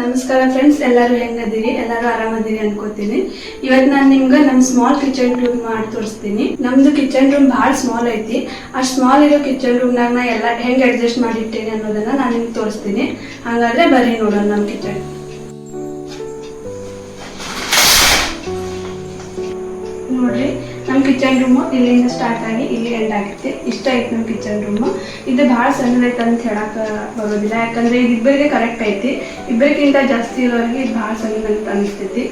ನಮಸ್ಕಾರ ಫ್ರೆಂಡ್ಸ್ ಎಲ್ಲರೂ ಹೆಂಗದಿರಿ? ಎಲ್ಲರೂ ಆರಾಮದಿರಿ ಅನ್ಕೋತೀನಿ. ಇವತ್ತು ನಾನು ನಿಮ್ಗೆ ನಮ್ಮ ಸ್ಮಾಲ್ ಕಿಚನ್ ರೂಮ್ ಮಾಡಿ ತೋರಿಸ್ತೀನಿ. ನಮ್ದು ಕಿಚನ್ ರೂಮ್ ಭಾಳ ಸ್ಮಾಲ್ ಐತಿ. ಆ ಸ್ಮಾಲ್ ಇರೋ ಕಿಚನ್ ರೂಮ್ನಾಗ ನಾ ಎಲ್ಲ ಹೆಂಗೆ ಅಡ್ಜಸ್ಟ್ ಮಾಡಿಟ್ಟೇನೆ ಅನ್ನೋದನ್ನ ನಾನು ನಿಮ್ಗೆ ತೋರಿಸ್ತೀನಿ. ಹಾಗಾದ್ರೆ ಬರ್ರಿ ನೋಡೋಣ ನಮ್ಮ ಕಿಚನ್ ನೋಡ್ರಿ ನಮ್ಮ ಕಿಚನ್ ರೂಮು ಇಲ್ಲಿಂದ ಸ್ಟಾರ್ಟ್ ಆಗಿ ಇಲ್ಲಿ ಎಂಡ್ ಆಗುತ್ತೆ ಇಷ್ಟ ಐತೆ ನಮ್ಮ ಕಿಚನ್ ರೂಮು ಇದು ಭಾಳ ಸಣ್ಣದೈತೆ ಅಂತ ಹೇಳಕ್ ಬರೋದಿಲ್ಲ. ಯಾಕಂದ್ರೆ ಇದು ಇಬ್ಬರಿಗೆ ಕರೆಕ್ಟ್ ಐತಿ. ಇಬ್ಬರಿಗಿಂತ ಜಾಸ್ತಿ ಇರೋರಿಗೆ ಇದು ಭಾಳ ಸಣ್ಣದಂತ ಅನಿಸ್ತೈತಿ.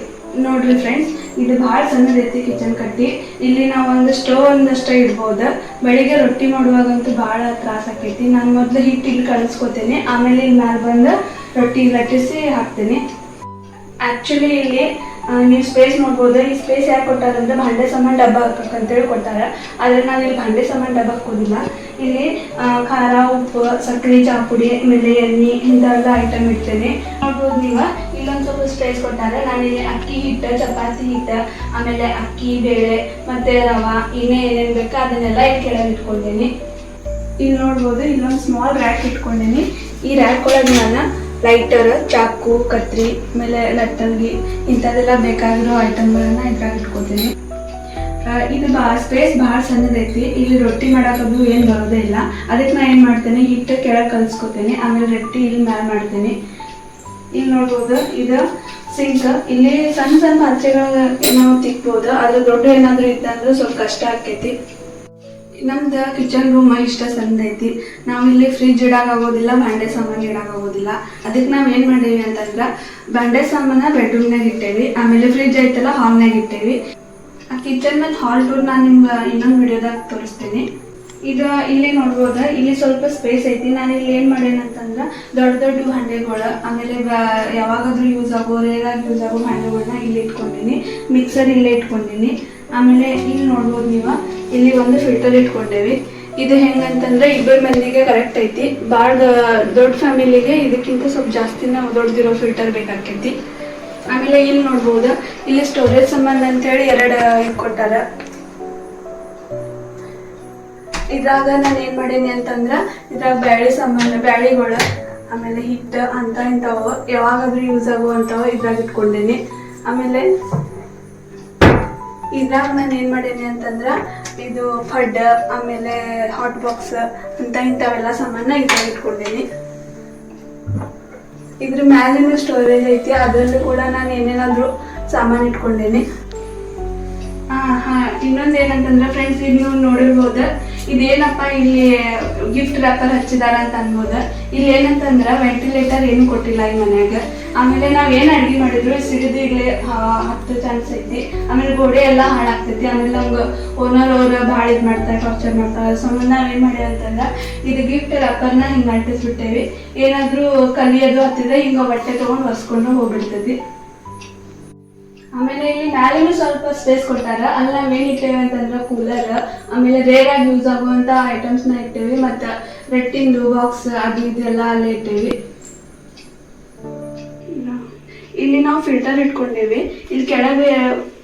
ನೋಡ್ರಿ ಫ್ರೆಂಡ್ಸ್ ಇದು ಭಾಳ ಸಣ್ಣದೈತಿ ಕಿಚನ್ ಕಟ್ಟಿ. ಇಲ್ಲಿ ನಾವು ಒಂದು ಸ್ಟವ್ ಒಂದಷ್ಟೇ ಇಡ್ಬೋದು. ಬೆಳಿಗ್ಗೆ ರೊಟ್ಟಿ ಮಾಡುವಾಗಂತೂ ಭಾಳ ತ್ರಾಸ ಆಕೈತಿ. ನಾನು ಮೊದಲು ಹಿಟ್ಟು ಇಲ್ಲಿ ಕಳಿಸ್ಕೊತೇನೆ. ಆಮೇಲೆ ಇಲ್ಲಿ ಮ್ಯಾಲೆ ಬಂದು ರೊಟ್ಟಿ ಲಟ್ಟಿಸಿ ಹಾಕ್ತೇನೆ. ಆಕ್ಚುಲಿ ಇಲ್ಲಿ ನೀವು ಸ್ಪೇಸ್ ನೋಡ್ಬೋದು? ಈ ಸ್ಪೇಸ್ ಯಾಕೆ ಕೊಟ್ಟಾರಂದ್ರೆ ಭಾಂಡೆ ಸಾಮಾನು ಡಬ್ಬ ಹಾಕಕ್ಕಂತೇಳಿ ಕೊಟ್ಟಾರ. ಆದರೆ ನಾನು ಇಲ್ಲಿ ಭಾಂಡೆ ಸಾಮಾನು ಡಬ್ಬ ಹಾಕೋದಿಲ್ಲ. ಇಲ್ಲಿ ಖಾರ, ಉಪ್ಪು, ಸಕ್ಕರೆ ಚಾಪುಡಿ ಆಮೇಲೆ ಎಣ್ಣೆ, ಇಂಥವೆಲ್ಲ ಐಟಮ್ ಇಡ್ತೇನೆ. ನೋಡ್ಬೋದು ನೀವು? ಇಲ್ಲೊಂದು ಸ್ವಲ್ಪ ಸ್ಪೇಸ್ ಕೊಟ್ಟಾರೆ. ನಾನು ಇಲ್ಲಿ ಅಕ್ಕಿ ಹಿಟ್ಟು, ಚಪಾತಿ ಹಿಟ್ಟು, ಆಮೇಲೆ ಅಕ್ಕಿ, ಬೇಳೆ, ಮತ್ತೆ ರವೆ ಇನ್ನೇ ಏನೇನು ಬೇಕೋ ಅದನ್ನೆಲ್ಲ ಇಲ್ಲಿ ಕೆಳಗೆ ಇಟ್ಕೊಂಡೇನಿ. ಇಲ್ಲಿ ನೋಡ್ಬೋದು, ಇಲ್ಲೊಂದು ಸ್ಮಾಲ್ ರ್ಯಾಕ್ ಇಟ್ಕೊಂಡೇನಿ. ಈ ರ್ಯಾಕ್ ಒಳಗೆ ನಾನು ಲೈಟರ್ ಚಾಕು, ಕತ್ರಿ, ಆಮೇಲೆ ನಟ್ಟಂಗಿ ಇಂಥದ್ದೆಲ್ಲ ಬೇಕಾಗಿರೋ ಐಟಮ್ಗಳನ್ನ ಇದ್ರಾಗ ಇಟ್ಕೋತೀನಿ. ಇದು ಬಾ ಸ್ಪೇಸ್ ಭಾಳ ಸಣ್ಣದೈತಿ. ಇಲ್ಲಿ ರೊಟ್ಟಿ ಮಾಡೋಕ್ಕದು ಏನು ಬರೋದೇ ಇಲ್ಲ. ಅದಕ್ಕೆ ನಾ ಏನು ಮಾಡ್ತೇನೆ? ಹಿಟ್ಟು ಕೆಳಗೆ ಕಲಿಸ್ಕೊತೀನಿ. ಆಮೇಲೆ ರೊಟ್ಟಿ ಇಲ್ಲಿ ಮ್ಯಾಲೆ ಮಾಡ್ತೇನೆ. ಇಲ್ಲಿ ನೋಡ್ಬೋದು, ಇದು ಸಿಂಕ್ ಇಲ್ಲಿ ಸಣ್ಣ ಸಣ್ಣ ಪಾತ್ರೆಗಳು ನಾವು ತಿಕ್ಬೋದು. ಆದ್ರೆ ದೊಡ್ಡ ಏನಾದರೂ ಇತ್ತಂದ್ರೆ ಸ್ವಲ್ಪ ಕಷ್ಟ ಆಕೈತಿ. ನಮ್ದು ಕಿಚನ್ ರೂಮ್ ಇಷ್ಟ ಸಣ್ಣದೈತಿ ನಾವು ಇಲ್ಲಿ ಫ್ರಿಜ್ ಇಡಾಕ್ ಆಗೋದಿಲ್ಲ, ಬಾಂಡೆ ಸಾಮಾನು ಇಡಾಕ್ ಅದಕ್ಕೆ ನಾವ್ ಏನ್ ಮಾಡೇವಿ ಅಂತಂದ್ರ, ಬಾಂಡೆ ಸಾಮಾನ ಬೆಡ್ರೂಮ್ನಾಗ ಇಟ್ಟೇವಿ. ಆಮೇಲೆ ಫ್ರಿಜ್ ಐತಲ್ಲ ಹಾಲ್ನಾಗ ಇಟ್ಟೇವಿ. ಆ ಕಿಚನ್ ಮತ್ತು ಹಾಲ್ ಟೂರ್ ನಾನು ನಿಮ್ಗೆ ಇನ್ನೊಂದು ವಿಡಿಯೋದಾಗ ತೋರಿಸ್ತೀನಿ. ಇದು ಇಲ್ಲಿ ನೋಡ್ಬೋದ, ಇಲ್ಲಿ ಸ್ವಲ್ಪ ಸ್ಪೇಸ್ ಐತಿ. ನಾನು ಇಲ್ಲಿ ಏನು ಮಾಡೇನಂತಂದ್ರ ದೊಡ್ಡ ದೊಡ್ಡ ಹಂಡೆಗಳು, ಆಮೇಲೆ ಯಾವಾಗಾದ್ರೂ ಯೂಸ್ ಆಗೋ ರೇರಾಗಿ ಯೂಸ್ ಆಗೋ ಹಂಡೆಗಳನ್ನ ಇಲ್ಲಿ ಇಟ್ಕೊಂಡಿನಿ. ಮಿಕ್ಸರ್ ಇಲ್ಲೇ ಇಟ್ಕೊಂಡಿನಿ. ಆಮೇಲೆ ಇಲ್ಲಿ ನೋಡ್ಬೋದು ನೀವು. ಇಲ್ಲಿ ಒಂದು ಫಿಲ್ಟರ್ ಇಟ್ಕೊಂಡೇವಿ. ಇದು ಹೆಂಗಂತಂದ್ರೆ ಇಬ್ಬರ ಮಂದಿಗೆ ಕರೆಕ್ಟ್ ಐತಿ. ಭಾಳ ದೊಡ್ಡ ಫ್ಯಾಮಿಲಿಗೆ ಇದಕ್ಕಿಂತ ಸ್ವಲ್ಪ ಜಾಸ್ತಿನ ದೊಡ್ಡದಿರೋ ಫಿಲ್ಟರ್ ಬೇಕಾಕೈತಿ. ಆಮೇಲೆ ಇಲ್ಲಿ ನೋಡ್ಬೋದು. ಇಲ್ಲಿ ಸ್ಟೋರೇಜ್ ಸಂಬಂಧ ಅಂತೇಳಿ ಎರಡು ಇಟ್ಕೊಟ್ಟಾರ ಇದ್ರಾಗ ನಾನು ಏನ್ ಮಾಡೀನಿ ಅಂತಂದ್ರ ಇದ್ರಾಗ ಬ್ಯಾಳಿ ಸಂಬಂಧ, ಬ್ಯಾಳಿಗಳ, ಆಮೇಲೆ ಹಿಟ್ಟು ಅಂತ ಇಂಥವು ಯಾವಾಗಾದ್ರೂ ಯೂಸ್ ಆಗುವಂಥವು ಇದ್ರಾಗ ಇಟ್ಕೊಂಡೇನಿ. ಆಮೇಲೆ ಇದ್ರಾಗ ನಾನು ಏನು ಮಾಡೀನಿ ಅಂತಂದ್ರೆ ಇದು ಫಡ್, ಆಮೇಲೆ ಹಾಟ್ ಬಾಕ್ಸ್ ಅಂತ ಇಂಥವೆಲ್ಲ ಸಾಮಾನ ಇದ್ರಾಗ ಇಟ್ಕೊಂಡೇನಿ. ಇದ್ರ ಮ್ಯಾಲಿನ ಸ್ಟೋರೇಜ್ ಐತಿ, ಅದರಲ್ಲೂ ಕೂಡ ನಾನು ಏನೇನಾದರೂ ಸಾಮಾನು ಇಟ್ಕೊಂಡೇನಿ. ಹಾಂ ಹಾಂ. ಇನ್ನೊಂದು ಏನಂತಂದ್ರೆ ಫ್ರೆಂಡ್ಸ್ ಇದು ನೀವು ನೋಡಿರ್ಬೋದು ಇದೇನಪ್ಪ ಇಲ್ಲಿ ಗಿಫ್ಟ್ ರ್ಯಾಪರ್ ಹಚ್ಚಿದಾರ ಅಂತ ಅನ್ಬೋದ? ಇಲ್ಲಿ ಏನಂತಂದ್ರ ವೆಂಟಿಲೇಟರ್ ಏನು ಕೊಟ್ಟಿಲ್ಲ ಈ ಮನ್ಯಾಗ. ಆಮೇಲೆ ನಾವ್ ಏನ್ ಅಡ್ಗೆ ಮಾಡಿದ್ರು, ಸಿಡಿದು ಇಲ್ಲಿ ಹತ್ತು ಚಾನ್ಸ್ ಐತಿ. ಆಮೇಲೆ ಗೋಡೆ ಎಲ್ಲ ಹಾಳಾಗ್ತೈತಿ. ಆಮೇಲೆ ನಮ್ಗೆ ಓನರ್ ಅವ್ರ ಭಾಳ ಇದ್ ಮಾಡ್ತಾರೆ ಟಾರ್ಚರ್ ಮಾಡ್ತಾರೆ. ಸಂಬಂಧ ನಾವ್ ಏನ್ ಮಾಡಿ ಅಂತಂದ್ರ, ಇದು ಗಿಫ್ಟ್ ರ್ಯಾಪರ್ನ ಹಿಂಗ್ ಅಂಟಿಸ್ಬಿಟ್ಟೇವಿ. ಏನಾದ್ರೂ ಕಲಿಯೋದು ಹತ್ತಿದ್ರೆ ಹಿಂಗ ಬಟ್ಟೆ ತಗೊಂಡ್ ಹೊಸ್ಕೊಂಡು ಹೋಗ್ಬಿಡ್ತೈತಿ. ಆಮೇಲೆ ಇಲ್ಲಿ ಮ್ಯಾಲೂ ಸ್ವಲ್ಪ ಸ್ಪೇಸ್ ಕೊಟ್ಟಾರ ಅಲ್ಲ ಏನ್ ಇಟ್ಟೇವೆ ಅಂತಂದ್ರೆ ಕೂಲರ್ ಆಮೇಲೆ ರೇರ್ ಆಗಿ ಯೂಸ್ ಆಗುವಂತ ಐಟಮ್ಸ್ನ ಇಟ್ಟೇವಿ. ಮತ್ತ ರೆಟ್ಟಿಂದು ಬಾಕ್ಸ್ ಅದು ಇದೆಲ್ಲ ಅಲ್ಲೇ ಇಟ್ಟೇವಿ. ಇಲ್ಲಿ ನಾವು ಫಿಲ್ಟರ್ ಇಟ್ಕೊಂಡೇವಿ. ಇಲ್ಲಿ ಕೆಳಗೆ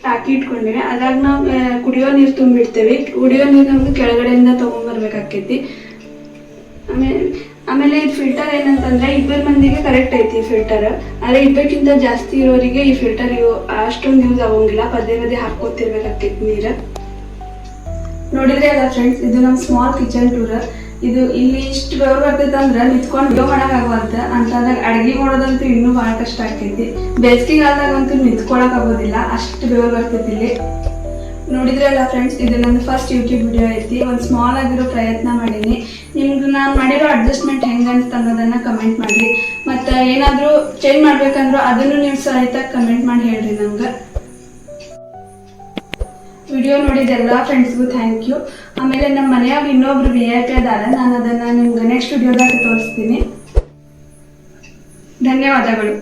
ಟಾಕಿ ಇಟ್ಕೊಂಡೇವಿ. ಅದ್ರಾಗ ನಾವು ಕುಡಿಯೋ ನೀರು ತುಂಬಿಡ್ತೇವಿ. ಕುಡಿಯೋ ನೀರು ನಮ್ಗೆ ಕೆಳಗಡೆಯಿಂದ ತಗೊಂಡ್ಬರ್ಬೇಕಾಕೈತಿ ಆಮೇಲೆ ಆಮೇಲೆ ಇದು ಫಿಲ್ಟರ್ ಏನಂತಂದ್ರೆ ಇಬ್ಬರ ಮಂದಿಗೆ ಕರೆಕ್ಟ್ ಐತಿ ಫಿಲ್ಟರ್ ಆದ್ರೆ ಇಬ್ಬರಿಗಿಂತ ಜಾಸ್ತಿ ಇರೋರಿಗೆ ಈ ಫಿಲ್ಟರ್ ಅಷ್ಟೊಂದು ಯೂಸ್ ಆಗೋಂಗಿಲ್ಲ. ಪದೇ ಪದೇ ಹಾಕೋತಿರ್ಬೇಕಾಗ್ತೈತಿ ನೀರು. ನೋಡಿದ್ರೆ ಅಲ್ಲ ಫ್ರೆಂಡ್ಸ್ ಇದು ನಮ್ಮ ಸ್ಮಾಲ್ ಕಿಚನ್ ಟೂರ್ ಇದು ಇಲ್ಲಿ ಇಷ್ಟು ಬೆವರು ಬರ್ತೈತೆ ಅಂದ್ರೆ ನಿಂತ್ಕೊಂಡು ವಿಡಿಯೋ ಮಾಡಕ್ ಆಗುವಂತ ಅಂತಂದಾಗ ಅಡ್ಗೆ ಮಾಡೋದಂತೂ ಇನ್ನೂ ಬಹಳ ಕಷ್ಟ ಆಗ್ತೈತಿ. ಬೇಸಿಗೆಗಾಲದಾಗಂತೂ ನಿಂತ್ಕೊಳಕ್ ಆಗೋದಿಲ್ಲ ಅಷ್ಟು ಬೆವರು ಬರ್ತೈತಿ ಇಲ್ಲಿ. ನೋಡಿದ್ರೆ ಅಲ್ಲ ಫ್ರೆಂಡ್ಸ್ ಇದು ನನ್ನ ಫಸ್ಟ್ ಯೂಟ್ಯೂಬ್ ವಿಡಿಯೋ ಐತಿ. ಒಂದು ಸ್ಮಾಲ್ ಆಗಿರೋ ಪ್ರಯತ್ನ ಮಾಡೀನಿ. ನಿಮ್ಗೆ ನಾನು ಮಾಡಿರೋ ಅಡ್ಜಸ್ಟ್ಮೆಂಟ್ ಹೆಂಗೆ ಅಂತ ಅನ್ನೋದನ್ನ ಕಮೆಂಟ್ ಮಾಡಿ. ಮತ್ತು ಏನಾದರೂ ಚೇಂಜ್ ಮಾಡ್ಬೇಕಂದ್ರೂ ಅದನ್ನು ನೀವು ಸಹಿತ ಕಮೆಂಟ್ ಮಾಡಿ ಹೇಳ್ರಿ ನಂಗೆ ವಿಡಿಯೋ ನೋಡಿದ ಎಲ್ಲ ಫ್ರೆಂಡ್ಸ್ಗೂ ಥ್ಯಾಂಕ್ ಯು ಆಮೇಲೆ ನಮ್ಮ ಮನೆಯಾಗ ಇನ್ನೊಬ್ರು ವಿ ಐ ಪಿ ಅದಾರ. ನಾನು ಅದನ್ನು ನಿಮ್ಗೆ ನೆಕ್ಸ್ಟ್ ವಿಡಿಯೋದಾಗ ತೋರಿಸ್ತೀನಿ. ಧನ್ಯವಾದಗಳು.